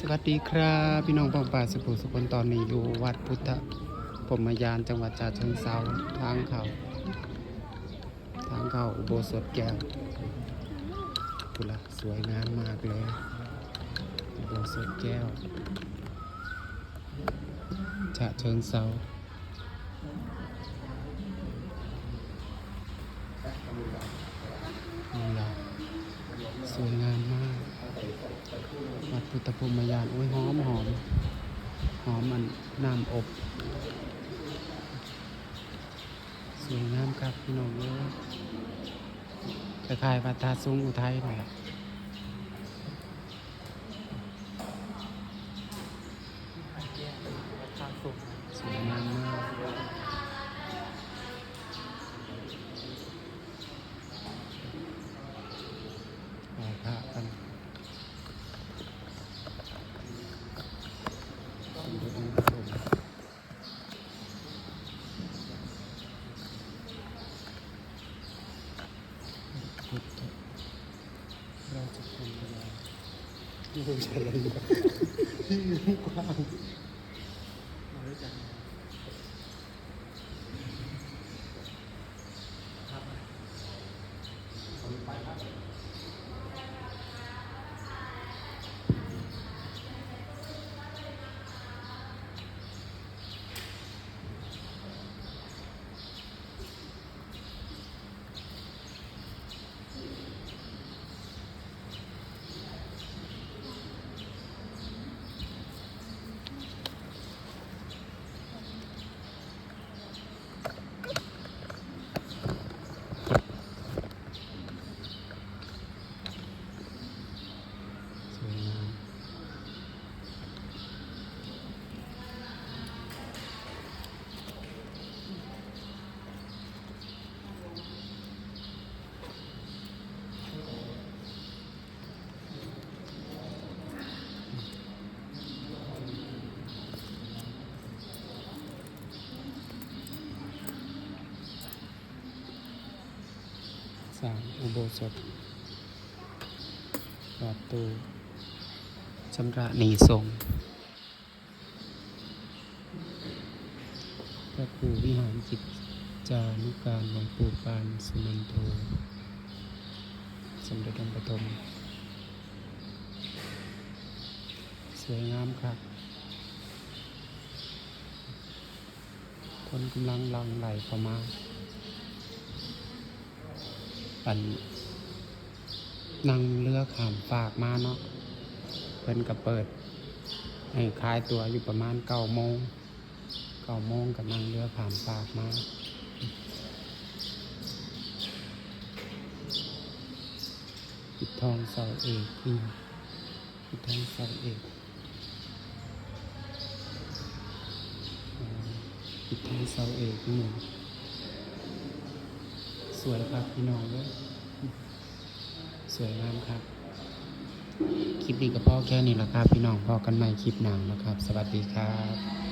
สวัสดีครับพี่น้องปองป่าสุภูสุคนตอนนี้อยู่วัดพุทธพรหมยานจังหวัดฉะเชิงเซาทางเขาทางเข้าอุโบสถแก้วกุละสวยงามมากเลยอุโบสถแก้วฉะเชิงเซานี่ละสวยงาม พุทธภูมิยานโอ้ยหอมหอมหอมมันน้ำอบสวยงามครับพี่น้องเอ้ยคล้ายๆวัดตาซุงอุทัยแหละ ทางสุข สวยงามมากไหว้พระกันสมเด็จองค์พระบรมพุทธราชพรหมยาน นี่เป็นใช่อะไรอยู่ที่กว้าง มาด้วยกันครับ สวยงาม สร้างอุโบสถประตูชำระหนีสงพระครูวิหารจิตจานุการหลวงปู่ปานสุนันโทสมเด็จองค์ปฐมสวยงามครับ คนกำลังลังไหลเข้ามา ปันนั่งเรือขามฝากมาเนาะเพิ่นก็เปิดให้ขายตัวอยู่ประมาณเก้าโมงเก้าโมงก็นั่งเรือขามฝากมาปิดทองเสาเอกอืมปิดทองเสาเอกปิดทองเสาเอกนี่ วยครับพี่น้องเลยสวยงามครับ คลิปนี้ก็พ่อแค่นี้แหละครับ พี่น้องพอกันใหม่คลิปหนังนะครับ สวัสดีครับ